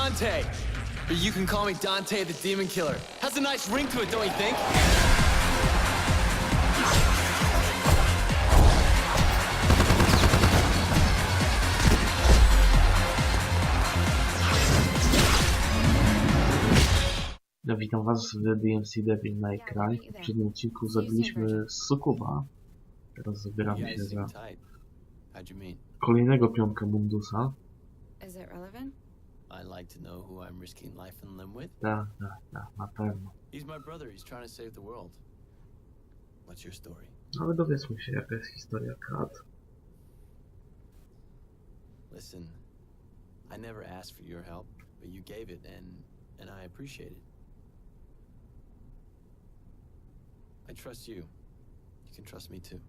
Dante. But you can call me Dante the Demon Killer. Has a nice ring to it, don't you think? Ja witam was w DMC Devil May Cry. W poprzednim odcinku zabiliśmy Sukuba. Teraz zabieramy się za kolejnego pionka Mundusa. Is it relevant? I like to know who I'm risking life and limb with. Tak, tak, tak, na pewno. He's my brother. He's trying to save the world. What's your story? No dowiedzmy się, jaka jest historia Kat. Listen, I never asked for your help, but you gave it, and and I appreciate it. I trust you. You can trust me too.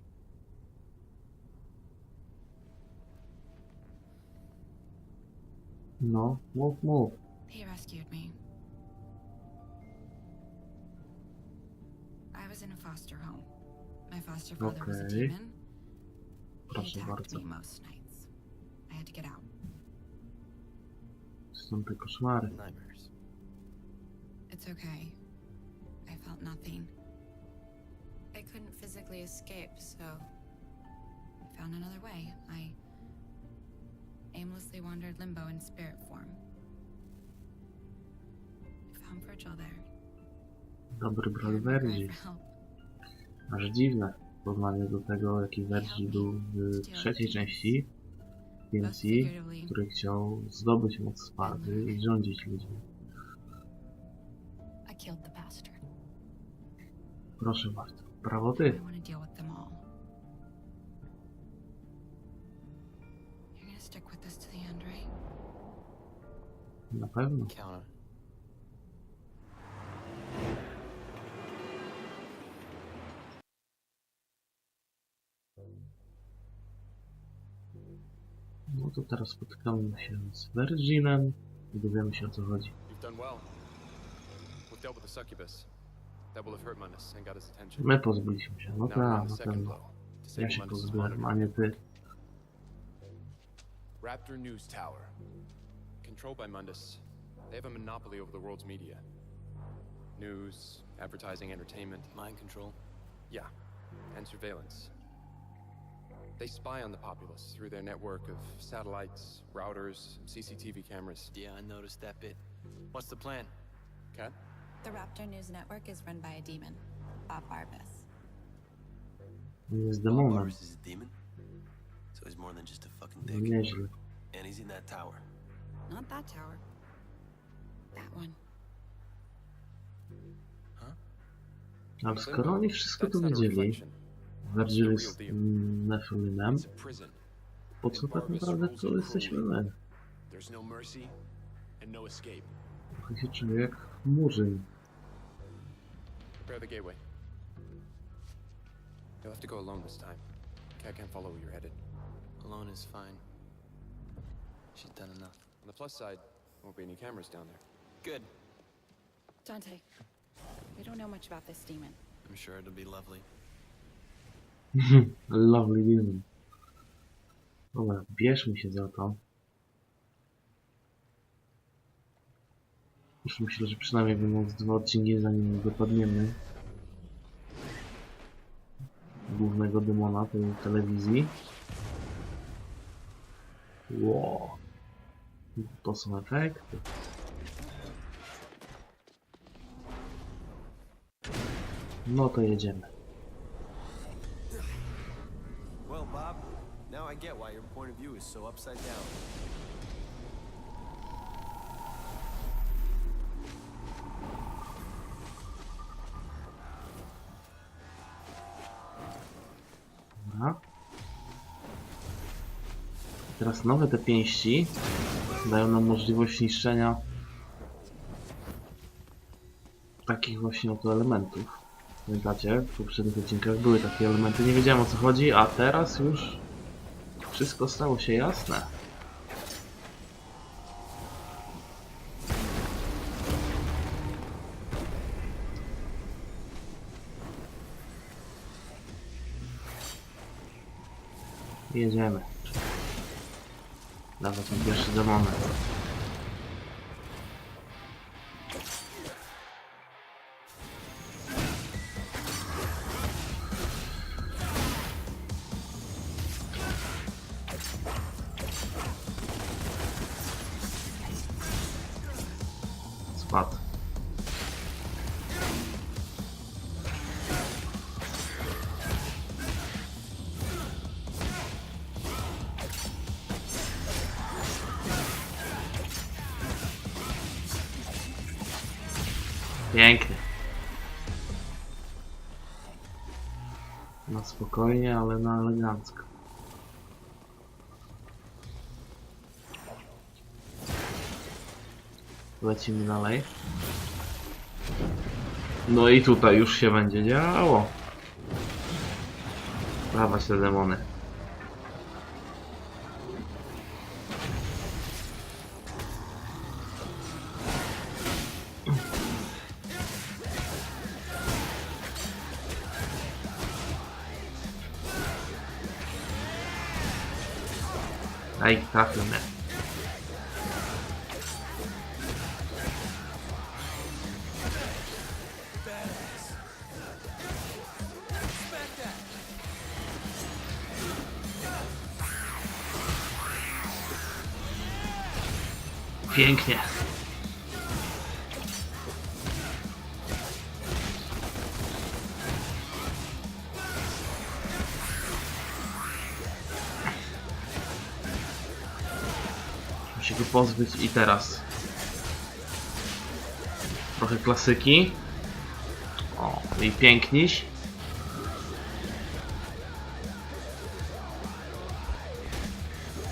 No, mów, mów. He rescued me. I was in a foster home. My foster father was a Okay. demon. He attacked bardzo. me most nights. I had to get out. Są te koszmary. Nightmares. It's okay. I felt nothing. I couldn't physically escape, so I found another way. I aimlessly wandered limbo in spirit form. I found Virgil there. Dobry brat help. Aż dziwne w porównaniu do tego, jaki Verzi był w trzeciej części DMC, który chciał zdobyć moc Sparty i rządzić ludźmi. Proszę bardzo. Prawo ty. Na pewno. No to teraz spotykamy się z Verginem i dowiemy się o co chodzi. My pozbyliśmy się, no tak, na pewno. Ja się pozbyłem, a nie ty. Raptor News Tower. Controlled by Mundus, they have a monopoly over the world's media. News, advertising, entertainment. Mind control. Yeah, and surveillance. They spy on the populace through their network of satellites, routers, and CCTV cameras. Yeah, I noticed that bit. What's the plan? Cat? The Raptor News Network is run by a demon, Bob Barbas. On jest Bob demonem. Barbas is a demon? So he's more than just a fucking dick. nieźle. And he's in that tower. Not that tower. That one. Ale skoro oni wszystko to a wiedzieli, It's a prison. po co tak naprawdę tu jesteśmy my? There's no mercy and no escape. Trochę się czuję jak murzyn. You'll have to go alone this time. Cat can't follow where you're headed. Alone is fine. She's done enough. The plus side, won't be any cameras down there. Good. Dante, we don't know much about this demon. I'm sure it'll be lovely. Lovely demon. Dobra, bierzmy się za to. Już myślę, że przynajmniej będą z dwa odcinki zanim dopadniemy głównego demona tej telewizji. Wow. To są efekty. No to jedziemy. Well, Bob, now I get why your point of view is so upside down. Dobra. Teraz nowe te pięści dają nam możliwość niszczenia takich właśnie oto elementów. Pamiętacie? W poprzednich odcinkach były takie elementy, nie wiedziałem o co chodzi, a teraz już wszystko stało się jasne. Jedziemy. Nawet ten pierwszy demony. Spokojnie, ale na elegancko. Lecimy dalej. No i tutaj już się będzie działo. Dawać te demony. Trafił. Pięknie. Pozbyć i teraz. Trochę klasyki. O, i piękniś.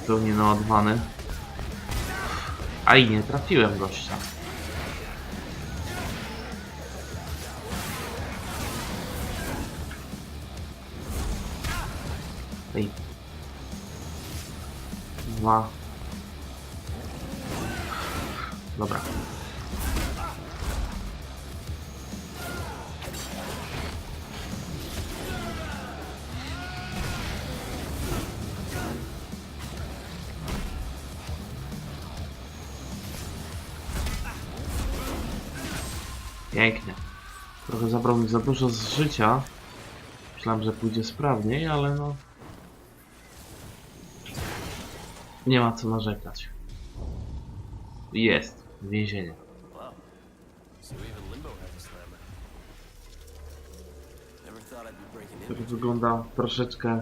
Zupełnie naładowany. Aj, nie trafiłem gościa. Ej. Dwa. Dobra. Pięknie. Trochę zabrał mi za dużo z życia. Myślałem, że pójdzie sprawniej, ale no... Nie ma co narzekać. Jest. Więzienie. Wow. So even Limbo has a slammer. Never thought I'd be breaking To in. wygląda troszeczkę...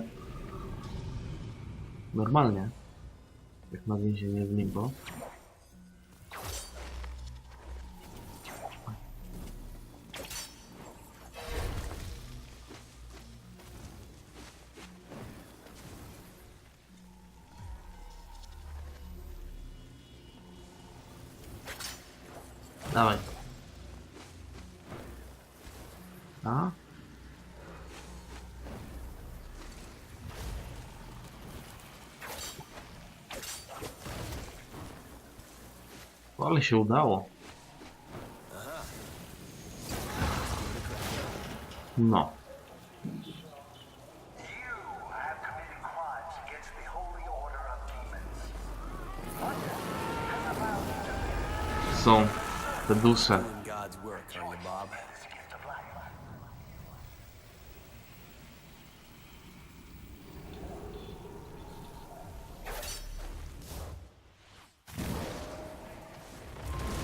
Normalnie. Jak na więzienie w Limbo. Dawaj. A? Ale się udało. No. Są te dusze.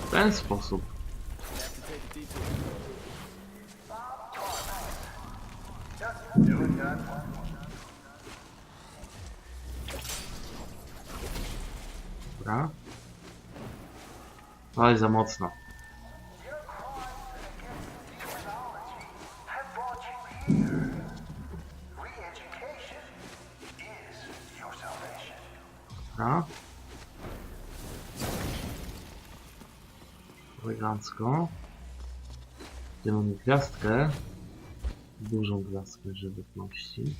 W ten sposób. Dobra. Ale za mocno. Elegancko. Gdzie mamy gwiazdkę? Dużą gwiazdkę żywotności.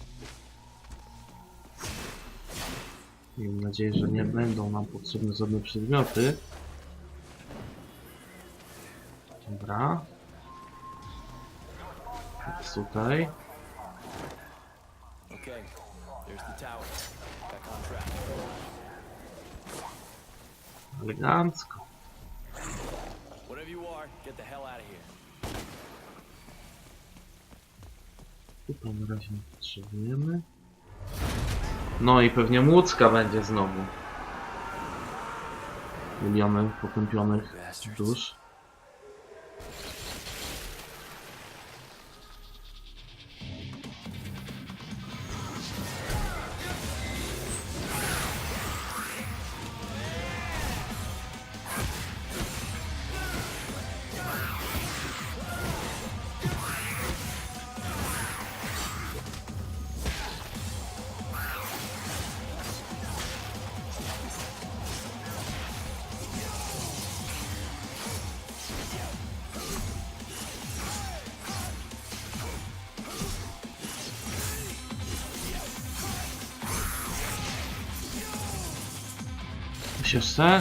Miejmy nadzieję, że nie będą nam potrzebne żadne przedmioty. Dobra. Teraz tutaj. Elegancko. Get the hell out of here. Tutaj na razie nie potrzebujemy. No i pewnie młódzka będzie znowu. Miliony potępionych dusz. jeszcze.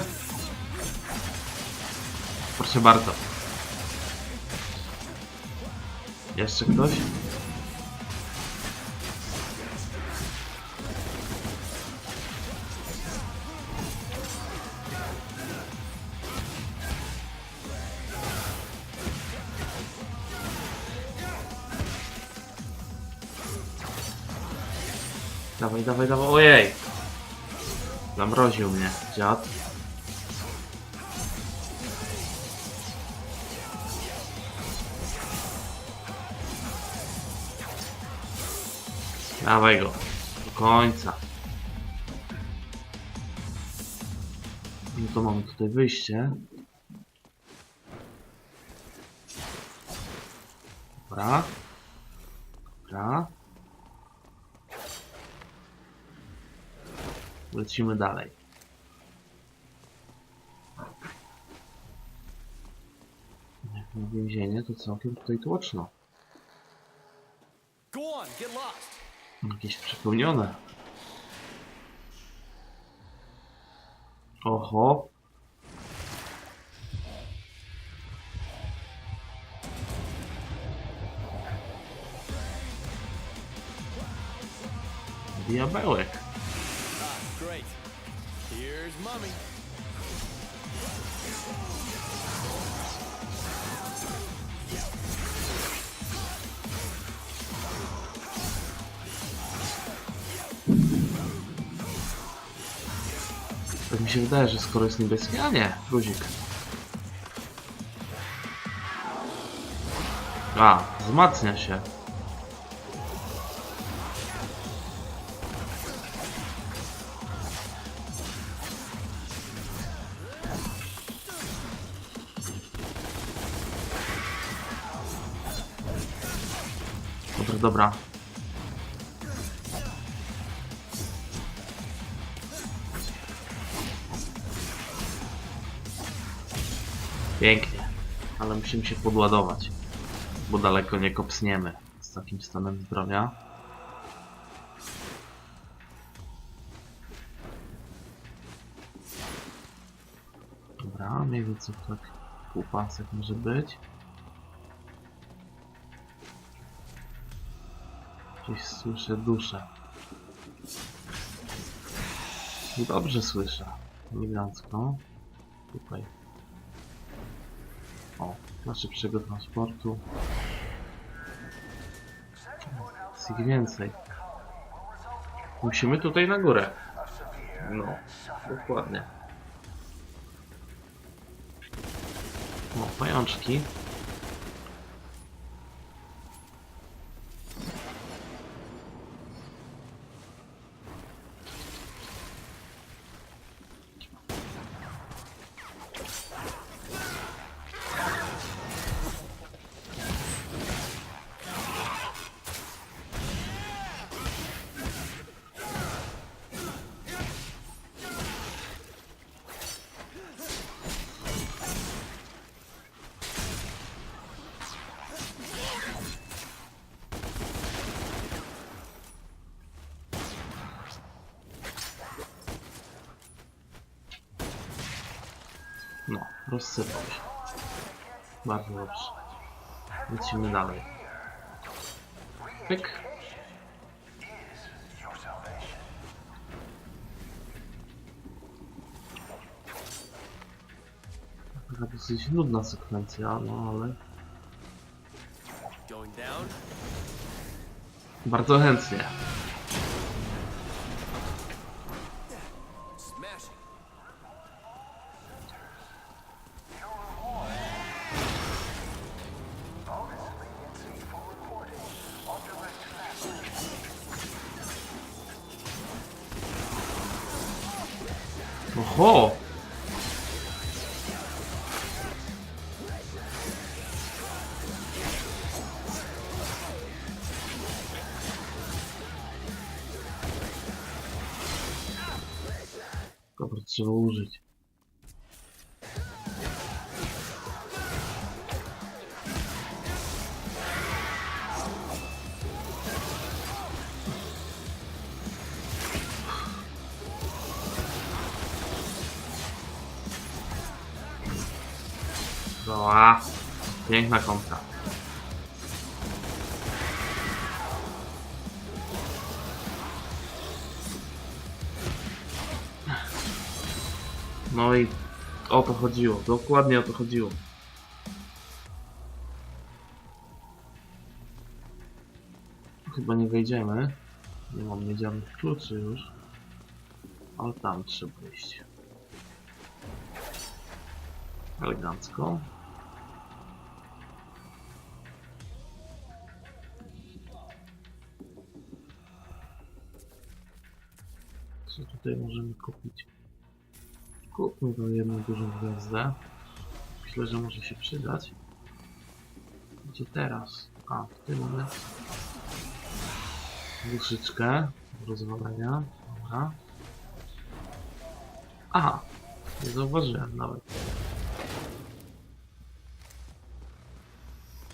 Proszę bardzo. Jeszcze ktoś? Dawaj. Ojej! Zamroził mnie, dziad. Dawaj go. Do końca. No to mamy tutaj wyjście. Dobra. Dobra. Lecimy dalej. Jak na więzienie, to całkiem tutaj tłoczno. Jakieś przepełnione. Oho. Diabełek. Here's Mummy. Tak mi się wydaje, że skoro jest niebieski, a nie. A, wzmacnia się. Dobra. Pięknie. Ale musimy się podładować. Bo daleko nie kopsniemy z takim stanem zdrowia. Dobra, mniej więcej tak półpasek może być. Gdzieś słyszę duszę. Dobrze słyszę. Elegancko. Tutaj. O, dla szybszego transportu. Jest ich więcej. Musimy tutaj na górę. No, dokładnie. O, pajączki. No, rozsypał się. Bardzo dobrze. Lecimy dalej. Pyk. Taka dosyć nudna sekwencja, no ale bardzo chętnie. Oho! Oa, piękna kąpka. No i o to chodziło, dokładnie o to chodziło. Chyba nie wejdziemy. Nie mam miedzianych kluczy już. Ale tam trzeba iść. Elegancko. Co tutaj możemy kupić? Kupmy tą jedną dużą gwiazdę. Myślę, że może się przydać. Gdzie teraz? A, tutaj mamy duszyczkę rozwalenia. Dobra. Aha, nie zauważyłem nawet.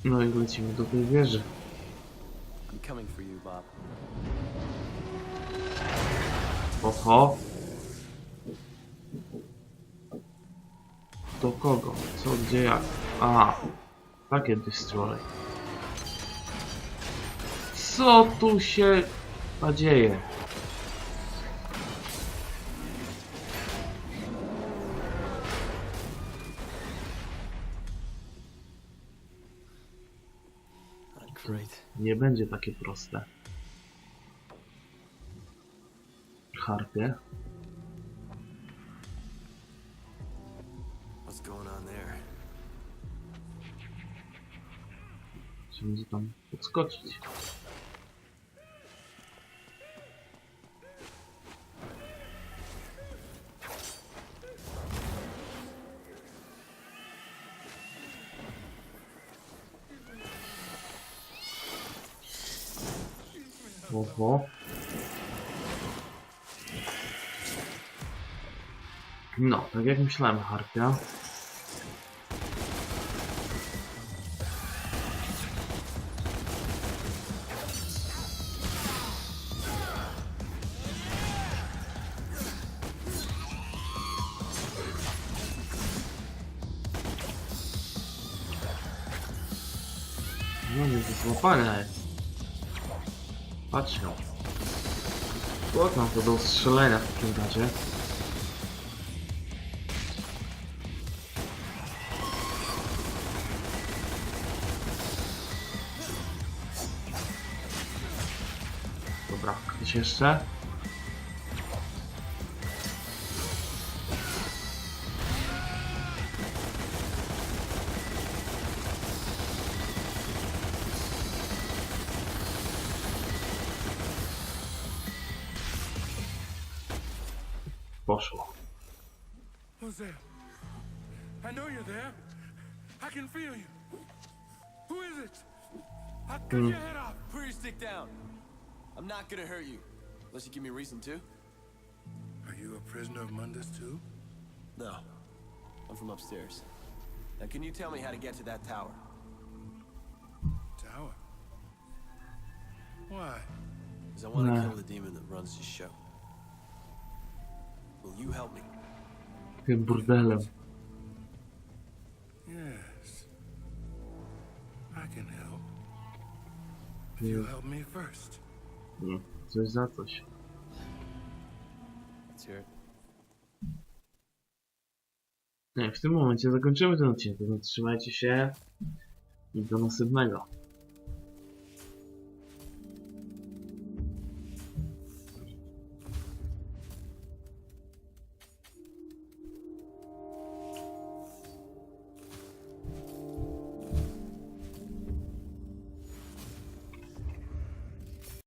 No i lecimy do tej wieży. I'm coming for you, Bob. Oho. Do kogo? Co, gdzie, jak? Aha. Takie destroy. Co tu się dzieje? Great. Nie będzie takie proste. Harpie. What's going on there? Czy będzie tam podskoczyć? Oho. No, tak jak myślałem, harpia. No nie jest. Patrz ją. Chłop nam to do strzelenia w takim razie. Jeszcze? Poszło. I know you're there. I can feel you. Who is it? I'll cut your head off. Put your stick down. I'm not gonna hurt you. Unless you give me a reason to. Are you a prisoner of Mundus too? No. I'm from upstairs. Now, can you tell me how to get to that tower? Tower. Why? Because I want to Nah. kill the demon that runs this show. Will you help me? Tym burdelem. Yes. I can help. If you help me first. Nie, coś za coś. Nie, w tym momencie zakończymy ten odcinek, więc trzymajcie się i do następnego.